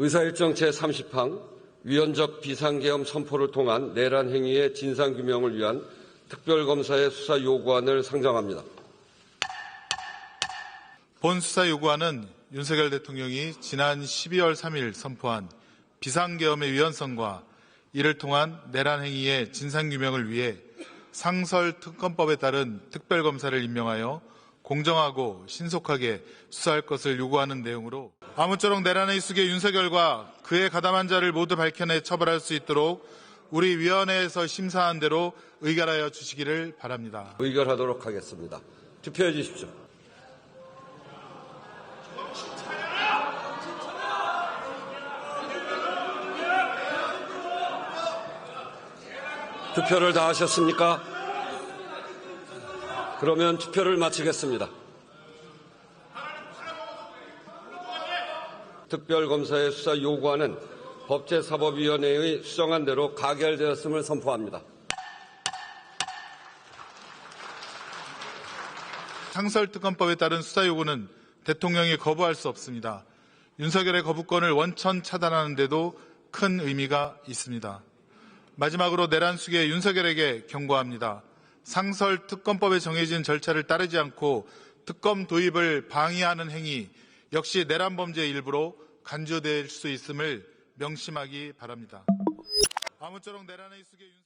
의사일정 제30항 위헌적 비상계엄 선포를 통한 내란 행위의 진상규명을 위한 특별검사의 수사 요구안을 상정합니다. 본 수사 요구안은 윤석열 대통령이 지난 12월 3일 선포한 비상계엄의 위헌성과 이를 통한 내란 행위의 진상규명을 위해 상설 특검법에 따른 특별검사를 임명하여 공정하고 신속하게 수사할 것을 요구하는 내용으로 아무쪼록 내란의 속에 윤석열과 그에 가담한 자를 모두 밝혀내 처벌할 수 있도록 우리 위원회에서 심사한 대로 의결하여 주시기를 바랍니다. 의결하도록 하겠습니다. 투표해 주십시오. 투표를 다 하셨습니까? 그러면 투표를 마치겠습니다. 특별검사의 수사 요구안은 법제사법위원회의 수정안 대로 가결되었음을 선포합니다. 상설특검법에 따른 수사 요구는 대통령이 거부할 수 없습니다. 윤석열의 거부권을 원천 차단하는 데도 큰 의미가 있습니다. 마지막으로 내란 수계 윤석열에게 경고합니다. 상설 특검법에 정해진 절차를 따르지 않고 특검 도입을 방해하는 행위 역시 내란 범죄의 일부로 간주될 수 있음을 명심하기 바랍니다. 아무쪼록 내란의 수계 윤석열